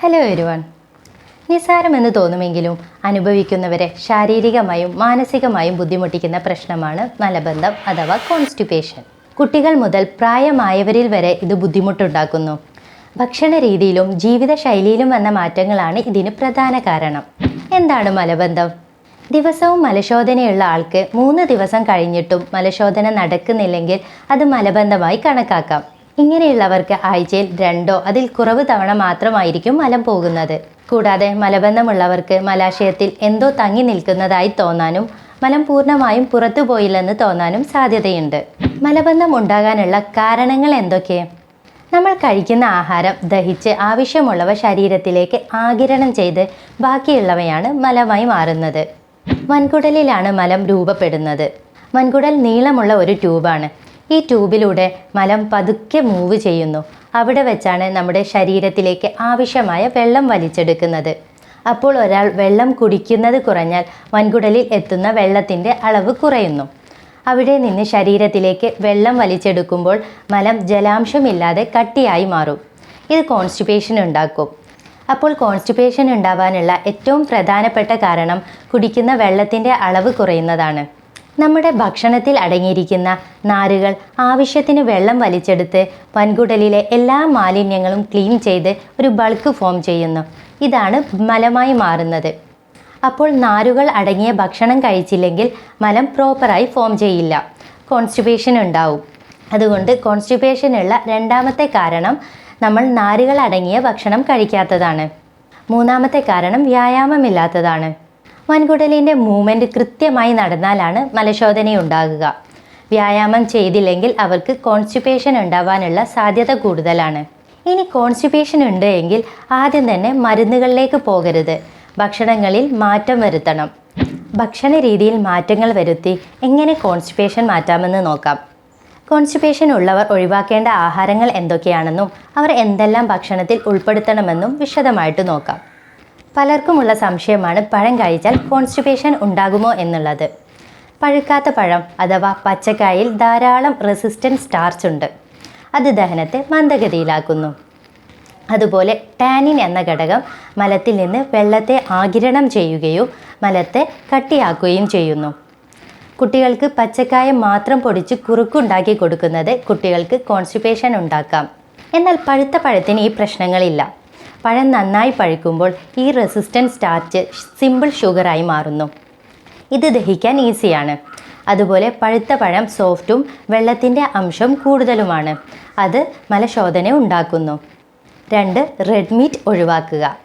Hello everyone നിസ്സാരമെന്ന് തോന്നുമെങ്കിലും അനുഭവിക്കുന്നവരെ ശാരീരികമായും മാനസികമായും ബുദ്ധിമുട്ടിക്കുന്ന പ്രശ്നമാണ് മലബന്ധം അഥവാ കോൺസ്റ്റിപ്പേഷൻ കുട്ടികൾ മുതൽ പ്രായമായവരിൽ വരെ ഇത് ബുദ്ധിമുട്ടുണ്ടാക്കുന്നു. ഭക്ഷണ രീതിയിലും ജീവിതശൈലിയിലും വന്ന മാറ്റങ്ങളാണ് ഇതിന് പ്രധാന കാരണം. എന്താണ് മലബന്ധം? ദിവസവും മലശോധനയുള്ള ആൾക്ക് മൂന്ന് ദിവസം കഴിഞ്ഞിട്ടും മലശോധന നടക്കുന്നില്ലെങ്കിൽ അത് മലബന്ധമായി കണക്കാക്കാം. ഇങ്ങനെയുള്ളവർക്ക് ആഴ്ചയിൽ രണ്ടോ അതിൽ കുറവ് തവണ മാത്രമായിരിക്കും മലം പോകുന്നത്. കൂടാതെ മലബന്ധമുള്ളവർക്ക് മലാശയത്തിൽ എന്തോ തങ്ങി നിൽക്കുന്നതായി തോന്നാനും മലം പൂർണമായും പുറത്തു പോയില്ലെന്ന് തോന്നാനും സാധ്യതയുണ്ട്. മലബന്ധം ഉണ്ടാകാനുള്ള കാരണങ്ങൾ എന്തൊക്കെ? നമ്മൾ കഴിക്കുന്ന ആഹാരം ദഹിച്ച് ആവശ്യമുള്ളവ ശരീരത്തിലേക്ക് ആകിരണം ചെയ്ത് ബാക്കിയുള്ളവയാണ് മലമായി മാറുന്നത്. വൻകുടലിലാണ് മലം രൂപപ്പെടുന്നത്. വൻകുടൽ നീളമുള്ള ഒരു ട്യൂബാണ്. ഈ ട്യൂബിലൂടെ മലം പതുക്കെ മൂവ് ചെയ്യുന്നു. അവിടെ വെച്ചാണ് നമ്മുടെ ശരീരത്തിലേക്ക് ആവശ്യമായ വെള്ളം വലിച്ചെടുക്കുന്നത്. അപ്പോൾ ഒരാൾ വെള്ളം കുടിക്കുന്നത് കുറഞ്ഞാൽ വൻകുടലിൽ എത്തുന്ന വെള്ളത്തിന്റെ അളവ് കുറയുന്നു. അവിടെ നിന്ന് ശരീരത്തിലേക്ക് വെള്ളം വലിച്ചെടുക്കുമ്പോൾ മലം ജലാംശമില്ലാതെ കട്ടിയായി മാറും. ഇത് കോൺസ്റ്റിപ്പേഷൻ ഉണ്ടാക്കും. അപ്പോൾ കോൺസ്റ്റിപ്പേഷൻ ഉണ്ടാവാനുള്ള ഏറ്റവും പ്രധാനപ്പെട്ട കാരണം കുടിക്കുന്ന വെള്ളത്തിന്റെ അളവ് കുറയുന്നതാണ്. നമ്മുടെ ഭക്ഷണത്തിൽ അടങ്ങിയിരിക്കുന്ന നാരുകൾ ആവശ്യത്തിന് വെള്ളം വലിച്ചെടുത്ത് വൻകുടലിലെ എല്ലാ മാലിന്യങ്ങളും ക്ലീൻ ചെയ്ത് ഒരു ബൾക്ക് ഫോം ചെയ്യുന്നു. ഇതാണ് മലമായി മാറുന്നത്. അപ്പോൾ നാരുകൾ അടങ്ങിയ ഭക്ഷണം കഴിച്ചില്ലെങ്കിൽ മലം പ്രോപ്പറായി ഫോം ചെയ്യില്ല. കോൺസ്റ്റിപ്പേഷൻ ഉണ്ടാവും. അതുകൊണ്ട് കോൺസ്റ്റിപ്പേഷനുള്ള രണ്ടാമത്തെ കാരണം നമ്മൾ നാരുകൾ അടങ്ങിയ ഭക്ഷണം കഴിക്കാത്തതാണ്. മൂന്നാമത്തെ കാരണം വ്യായാമമില്ലാത്തതാണ്. വൻകുടലിന്റെ മൂവ്മെന്റ് കൃത്യമായി നടന്നാലാണ് മലശോധന ഉണ്ടാകുക വ്യായാമം ചെയ്തില്ലെങ്കിൽ അവർക്ക് കോൺസ്റ്റിപ്പേഷൻ ഉണ്ടാവാനുള്ള സാധ്യത കൂടുതലാണ്. ഇനി കോൺസ്റ്റിപ്പേഷൻ ഉണ്ട് എങ്കിൽ ആദ്യം തന്നെ മരുന്നുകളിലേക്ക് പോകരുത്. ഭക്ഷണങ്ങളിൽ മാറ്റം വരുത്തണം. ഭക്ഷണ രീതിയിൽ മാറ്റങ്ങൾ വരുത്തി എങ്ങനെ കോൺസ്റ്റിപ്പേഷൻ മാറ്റാമെന്ന് നോക്കാം. കോൺസ്റ്റിപ്പേഷൻ ഉള്ളവർ ഒഴിവാക്കേണ്ട ആഹാരങ്ങൾ എന്തൊക്കെയാണെന്നും അവർ എന്തെല്ലാം ഭക്ഷണത്തിൽ ഉൾപ്പെടുത്തണമെന്നും വിശദമായിട്ട് നോക്കാം. പലർക്കുമുള്ള സംശയമാണ് പഴം കഴിച്ചാൽ കോൺസ്റ്റിപ്പേഷൻ ഉണ്ടാകുമോ എന്നുള്ളത്. പഴുക്കാത്ത പഴം അഥവാ പച്ചക്കായിൽ ധാരാളം റെസിസ്റ്റന്റ് സ്റ്റാർച്ച് ഉണ്ട്. അത് ദഹനത്തെ മന്ദഗതിയിലാക്കുന്നു. അതുപോലെ ടാനിൻ എന്ന ഘടകം മലത്തിൽ നിന്ന് വെള്ളത്തെ ആകിരണം ചെയ്യുകയും മലത്തെ കട്ടിയാക്കുകയും ചെയ്യുന്നു. കുട്ടികൾക്ക് പച്ചക്കായ മാത്രം പൊടിച്ച് കുറുക്കുണ്ടാക്കി കൊടുക്കുന്നത് കുട്ടികൾക്ക് കോൺസ്റ്റിപ്പേഷൻ ഉണ്ടാക്കാം. എന്നാൽ പഴുത്ത പഴത്തിന് ഈ പ്രശ്നങ്ങളില്ല. പഴം നന്നായി പഴുക്കുമ്പോൾ ഈ റെസിസ്റ്റന്റ് സ്റ്റാർച്ച് സിമ്പിൾ ഷുഗറായി മാറുന്നു. ഇത് ദഹിക്കാൻ ഈസിയാണ് അതുപോലെ പഴുത്ത പഴം സോഫ്റ്റും വെള്ളത്തിന്റെ അംശം കൂടുതലുമാണ്. അത് മലശോധന ഉണ്ടാക്കുന്നു. രണ്ട് റെഡ് മീറ്റ് ഒഴിവാക്കുക.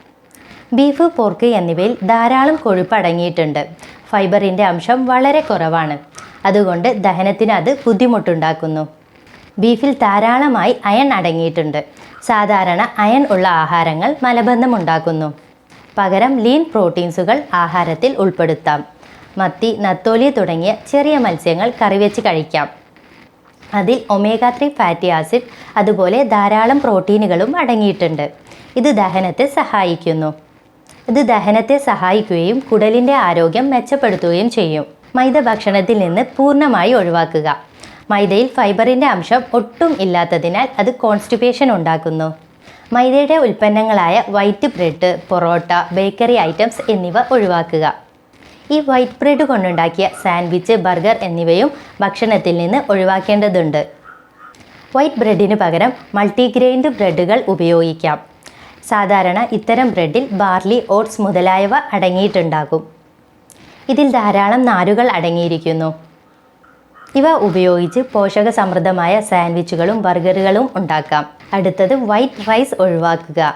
ബീഫ് പോർക്ക് എന്നിവയിൽ ധാരാളം കൊഴുപ്പ് അടങ്ങിയിട്ടുണ്ട്. ഫൈബറിന്റെ അംശം വളരെ കുറവാണ്. അതുകൊണ്ട് ദഹനത്തിന് അത് ബുദ്ധിമുട്ടുണ്ടാക്കുന്നു. ബീഫിൽ ധാരാളമായി അയൺ അടങ്ങിയിട്ടുണ്ട്. സാധാരണ അയൺ ഉള്ള ആഹാരങ്ങൾ മലബന്ധം ഉണ്ടാക്കുന്നു പകരം ലീൻ പ്രോട്ടീൻസുകൾ ആഹാരത്തിൽ ഉൾപ്പെടുത്താം. മത്തി നത്തോലി തുടങ്ങിയ ചെറിയ മത്സ്യങ്ങൾ കറിവെച്ച് കഴിക്കാം. അതിൽ ഒമേഗ ത്രീ ഫാറ്റി ആസിഡ് അതുപോലെ ധാരാളം പ്രോട്ടീനുകളും അടങ്ങിയിട്ടുണ്ട്. ഇത് ദഹനത്തെ സഹായിക്കുന്നു. ഇത് ദഹനത്തെ സഹായിക്കുകയും കുടലിന്റെ ആരോഗ്യം മെച്ചപ്പെടുത്തുകയും ചെയ്യും. മൈദ ഭക്ഷണത്തിൽ നിന്ന് പൂർണമായി ഒഴിവാക്കുക. മൈദയിൽ ഫൈബറിന്റെ അംശം ഒട്ടും ഇല്ലാത്തതിനാൽ അത് കോൺസ്റ്റിപ്പേഷൻ ഉണ്ടാക്കുന്നു. മൈദയുടെ ഉൽപ്പന്നങ്ങളായ white bread parotta bakery items എന്നിവ ഒഴിവാക്കുക. ഈ വൈറ്റ് ബ്രെഡ് കൊണ്ടുണ്ടാക്കിയ സാൻഡ്വിച്ച് ബർഗർ എന്നിവയും ഭക്ഷണത്തിൽ നിന്ന് ഒഴിവാക്കേണ്ടതുണ്ട്. വൈറ്റ് ബ്രെഡിന് പകരം മൾട്ടിഗ്രെയിൻഡ് ബ്രെഡുകൾ ഉപയോഗിക്കാം. സാധാരണ ഇത്തരം ബ്രെഡിൽ ബാർലി ഓട്സ് മുതലായവ അടങ്ങിയിട്ടുണ്ടാകും. ഇതിൽ ധാരാളം നാരുകൾ അടങ്ങിയിരിക്കുന്നു. ഇവ ഉപയോഗിച്ച് പോഷക സമൃദ്ധമായ സാൻഡ്വിച്ചുകളും ബർഗറുകളും ഉണ്ടാക്കാം. അടുത്തത് വൈറ്റ് റൈസ് ഒഴിവാക്കുക.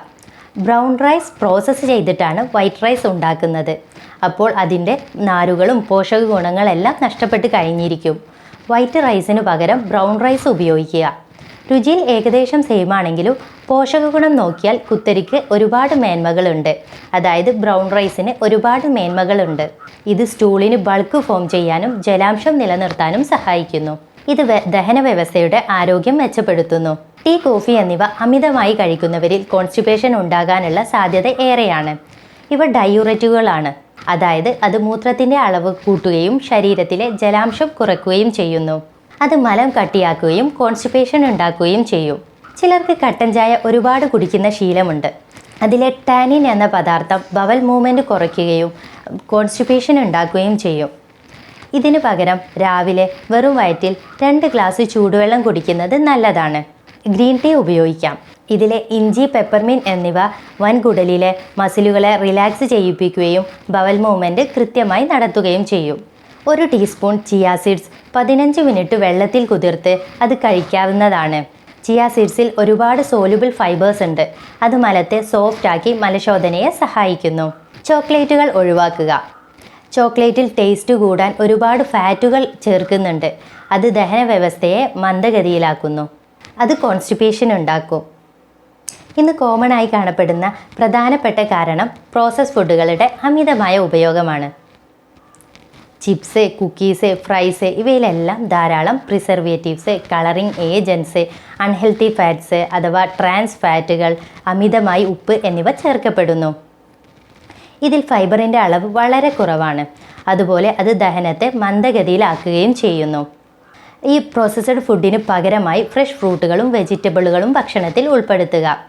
ബ്രൗൺ റൈസ് പ്രോസസ്സ് ചെയ്തിട്ടാണ് വൈറ്റ് റൈസ് ഉണ്ടാക്കുന്നത്. അപ്പോൾ അതിന്റെ നാരുകളും പോഷക ഗുണങ്ങളെല്ലാം നഷ്ടപ്പെട്ട് കഴിഞ്ഞിരിക്കും. വൈറ്റ് റൈസിന് പകരം ബ്രൗൺ റൈസ് ഉപയോഗിക്കുക. രുചിയിൽ ഏകദേശം സെയിം ആണെങ്കിലും പോഷകഗുണം നോക്കിയാൽ കുത്തരിക്ക് ഒരുപാട് മേന്മകളുണ്ട്. അതായത് ബ്രൗൺ റൈസിന് ഒരുപാട് മേന്മകളുണ്ട്. ഇത് സ്റ്റൂളിന് ബൾക്ക് ഫോം ചെയ്യാനും ജലാംശം നിലനിർത്താനും സഹായിക്കുന്നു. ഇത് ദഹന വ്യവസ്ഥയുടെ ആരോഗ്യം മെച്ചപ്പെടുത്തുന്നു. ടീ കോഫി എന്നിവ അമിതമായി കഴിക്കുന്നവരിൽ കോൺസ്റ്റിപ്പേഷൻ ഉണ്ടാകാനുള്ള സാധ്യത ഏറെയാണ്. ഇവ ഡയൂററ്റുകളാണ് അതായത് അത് മൂത്രത്തിന്റെ അളവ് കൂട്ടുകയും ശരീരത്തിലെ ജലാംശം കുറയ്ക്കുകയും ചെയ്യുന്നു. അത് മലം കട്ടിയാക്കുകയും കോൺസ്റ്റിപ്പേഷൻ ഉണ്ടാക്കുകയും ചെയ്യും. ചിലർക്ക് കട്ടൻ ചായ ഒരുപാട് കുടിക്കുന്ന ശീലമുണ്ട്. അതിലെ ടാനിൻ എന്ന പദാർത്ഥം ബവൽ മൂവ്മെന്റ് കുറയ്ക്കുകയും കോൺസ്റ്റിപ്പേഷൻ ഉണ്ടാക്കുകയും ചെയ്യും. ഇതിനു പകരം രാവിലെ വെറും വയറ്റിൽ രണ്ട് ഗ്ലാസ് ചൂടുവെള്ളം കുടിക്കുന്നത് നല്ലതാണ്. ഗ്രീൻ ടീ ഉപയോഗിക്കാം. ഇതിലെ ഇഞ്ചി പെപ്പർമിൻ എന്നിവ വൻകുടലിലെ മസിലുകളെ റിലാക്സ് ചെയ്യിപ്പിക്കുകയും ബവൽ മൂവ്മെന്റ് കൃത്യമായി നടത്തുകയും ചെയ്യും. ഒരു ടീസ്പൂൺ ചിയാ സീഡ്സ് പതിനഞ്ച് മിനിറ്റ് വെള്ളത്തിൽ കുതിർത്ത് അത് കഴിക്കാവുന്നതാണ്. ചിയ സീഡ്സിൽ ഒരുപാട് സോലുബിൾ ഫൈബേഴ്സ് ഉണ്ട്. അത് മലത്തെ സോഫ്റ്റ് ആക്കി മലശോധനയെ സഹായിക്കുന്നു. ചോക്ലേറ്റുകൾ ഒഴിവാക്കുക. ചോക്ലേറ്റിൽ ടേസ്റ്റ് കൂടാൻ ഒരുപാട് ഫാറ്റുകൾ ചേർക്കുന്നുണ്ട്. അത് ദഹന വ്യവസ്ഥയെ മന്ദഗതിയിലാക്കുന്നു. അത് കോൺസ്റ്റിപ്പേഷൻ ഉണ്ടാക്കും. ഇന്ന് കോമൺ ആയി കാണപ്പെടുന്ന പ്രധാനപ്പെട്ട കാരണം പ്രോസസ് ഫുഡുകളുടെ അമിതമായ ഉപയോഗമാണ്. ചിപ്സ് കുക്കീസ് ഫ്രൈസ് ഇവയിലെല്ലാം ധാരാളം preservatives colouring agents unhealthy fats അഥവാ ട്രാൻസ് ഫാറ്റുകൾ അമിതമായി ഉപ്പ് എന്നിവ ചേർക്കപ്പെടുന്നു. ഇതിൽ ഫൈബറിന്റെ അളവ് വളരെ കുറവാണ്. അതുപോലെ അത് ദഹനത്തെ മന്ദഗതിയിലാക്കുകയും ചെയ്യുന്നു. ഈ പ്രോസസ്ഡ് ഫുഡിന് പകരമായി ഫ്രഷ് ഫ്രൂട്ടുകളും വെജിറ്റബിളുകളും ഭക്ഷണത്തിൽ ഉൾപ്പെടുത്തുക.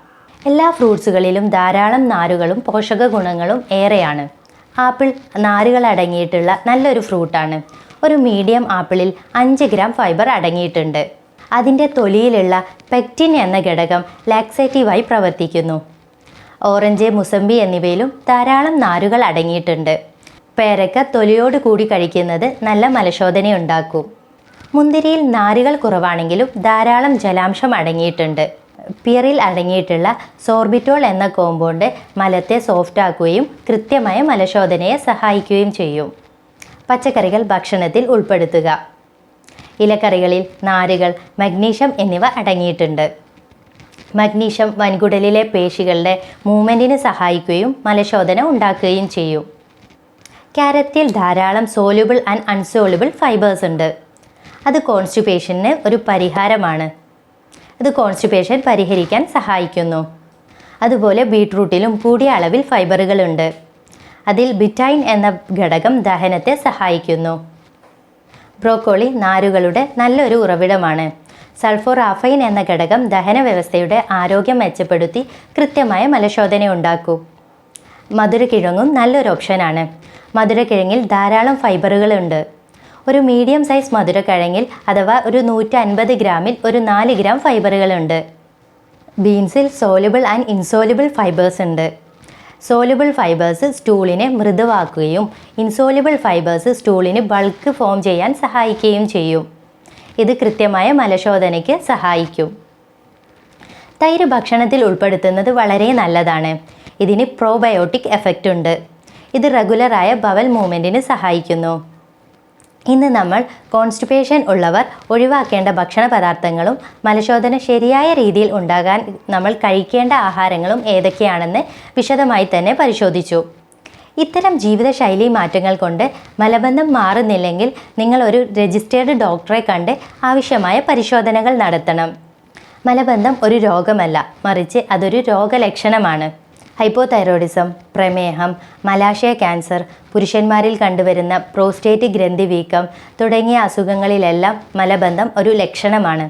എല്ലാ ഫ്രൂട്ട്സുകളിലും ധാരാളം നാരുകളും പോഷക ഗുണങ്ങളും ഏറെയാണ്. ആപ്പിൾ നാരുകൾ അടങ്ങിയിട്ടുള്ള നല്ലൊരു ഫ്രൂട്ടാണ്. ഒരു മീഡിയം ആപ്പിളിൽ അഞ്ച് ഗ്രാം ഫൈബർ അടങ്ങിയിട്ടുണ്ട്. അതിന്റെ തൊലിയിലുള്ള പെക്റ്റിൻ എന്ന ഘടകം ലാക്സേറ്റീവായി പ്രവർത്തിക്കുന്നു. ഓറഞ്ച് മുസമ്പി എന്നിവയിലും ധാരാളം നാരുകൾ അടങ്ങിയിട്ടുണ്ട്. പേരക്ക തൊലിയോട് കൂടി കഴിക്കുന്നത് നല്ല മലശോധനയുണ്ടാക്കും. മുന്തിരിയിൽ നാരുകൾ കുറവാണെങ്കിലും ധാരാളം ജലാംശം അടങ്ങിയിട്ടുണ്ട്. പിയറിൽ അടങ്ങിയിട്ടുള്ള സോർബിറ്റോൾ എന്ന കോമ്പൗണ്ട് മലത്തെ സോഫ്റ്റ് ആക്കുകയും കൃത്യമായ മലശോധനയെ സഹായിക്കുകയും ചെയ്യും. പച്ചക്കറികൾ ഭക്ഷണത്തിൽ ഉൾപ്പെടുത്തുക. ഇലക്കറികളിൽ നാരുകൾ മഗ്നീഷ്യം എന്നിവ അടങ്ങിയിട്ടുണ്ട്. മഗ്നീഷ്യം വൻകുടലിലെ പേശികളുടെ മൂവ്മെന്റിന് സഹായിക്കുകയും മലശോധന ഉണ്ടാക്കുകയും ചെയ്യും. ക്യാരറ്റിൽ ധാരാളം സോലുബിൾ ആൻഡ് അൺസോലുബിൾ ഫൈബേഴ്സ് ഉണ്ട്. അത് കോൺസ്റ്റിപ്പേഷന് ഒരു പരിഹാരമാണ്. ഇത് കോൺസ്റ്റിപ്പേഷൻ പരിഹരിക്കാൻ സഹായിക്കുന്നു. അതുപോലെ ബീട്രൂട്ടിലും കൂടിയ അളവിൽ ഫൈബറുകളുണ്ട്. അതിൽ ബിറ്റൈൻ എന്ന ഘടകം ദഹനത്തെ സഹായിക്കുന്നു. ബ്രോക്കോളി നാരുകളുടെ നല്ലൊരു ഉറവിടമാണ്. സൾഫോറാഫൈൻ എന്ന ഘടകം ദഹന വ്യവസ്ഥയുടെ ആരോഗ്യം മെച്ചപ്പെടുത്തി കൃത്യമായ മലശോധന ഉണ്ടാക്കൂ മധുരക്കിഴങ്ങും നല്ലൊരു ഓപ്ഷനാണ്. മധുരക്കിഴങ്ങിൽ ധാരാളം ഫൈബറുകളുണ്ട്. ഒരു മീഡിയം സൈസ് മധുരക്കിഴങ്ങിൽ അഥവാ ഒരു നൂറ്റി അൻപത് ഗ്രാമിൽ ഒരു നാല് ഗ്രാം ഫൈബറുകളുണ്ട് ബീൻസിൽ സോലുബിൾ ആൻഡ് ഇൻസോലുബിൾ ഫൈബേഴ്സ് ഉണ്ട്. സോലുബിൾ ഫൈബേഴ്സ് സ്റ്റൂളിനെ മൃദുവാക്കുകയും ഇൻസോലുബിൾ ഫൈബേഴ്സ് സ്റ്റൂളിന് ബൾക്ക് ഫോം ചെയ്യാൻ സഹായിക്കുകയും ചെയ്യും. ഇത് കൃത്യമായ മലശോധനയ്ക്ക് സഹായിക്കും. തൈര് ഭക്ഷണത്തിൽ ഉൾപ്പെടുത്തുന്നത് വളരെ നല്ലതാണ്. ഇതിന് പ്രോബയോട്ടിക് എഫക്റ്റ് ഉണ്ട്. ഇത് റെഗുലറായ ബവൽ മൂവ്മെന്റിന് സഹായിക്കുന്നു. ഇന്ന് നമ്മൾ കോൺസ്റ്റിപ്പേഷൻ ഉള്ളവർ ഒഴിവാക്കേണ്ട ഭക്ഷണ പദാർത്ഥങ്ങളും മലശോധന ശരിയായ രീതിയിൽ ഉണ്ടാകാൻ നമ്മൾ കഴിക്കേണ്ട ആഹാരങ്ങളും ഏതൊക്കെയാണെന്ന് വിശദമായി തന്നെ പരിശോധിച്ചു. ഇത്തരം ജീവിതശൈലി മാറ്റങ്ങൾ കൊണ്ട് മലബന്ധം മാറുന്നില്ലെങ്കിൽ നിങ്ങൾ ഒരു രജിസ്റ്റേർഡ് ഡോക്ടറെ കണ്ട് ആവശ്യമായ പരിശോധനകൾ നടത്തണം. മലബന്ധം ഒരു രോഗമല്ല മറിച്ച് അതൊരു രോഗലക്ഷണമാണ്. ഹൈപ്പോതൈറോയിഡിസം പ്രമേഹം മലാശയ ക്യാൻസർ പുരുഷന്മാരിൽ കണ്ടുവരുന്ന പ്രോസ്റ്റേറ്റ് ഗ്രന്ഥി വീക്കം തുടങ്ങിയ അസുഖങ്ങളിലെല്ലാം മലബന്ധം ഒരു ലക്ഷണമാണ്.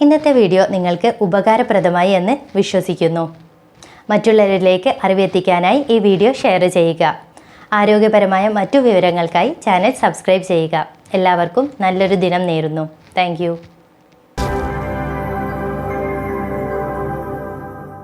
ഇന്നത്തെ വീഡിയോ നിങ്ങൾക്ക് ഉപകാരപ്രദമായി എന്ന് വിശ്വസിക്കുന്നു. മറ്റുള്ളവരിലേക്ക് അറിവെത്തിക്കാനായി ഈ വീഡിയോ ഷെയർ ചെയ്യുക. ആരോഗ്യപരമായ മറ്റു വിവരങ്ങൾക്കായി ചാനൽ സബ്സ്ക്രൈബ് ചെയ്യുക. എല്ലാവർക്കും നല്ലൊരു ദിനം നേരുന്നു. താങ്ക്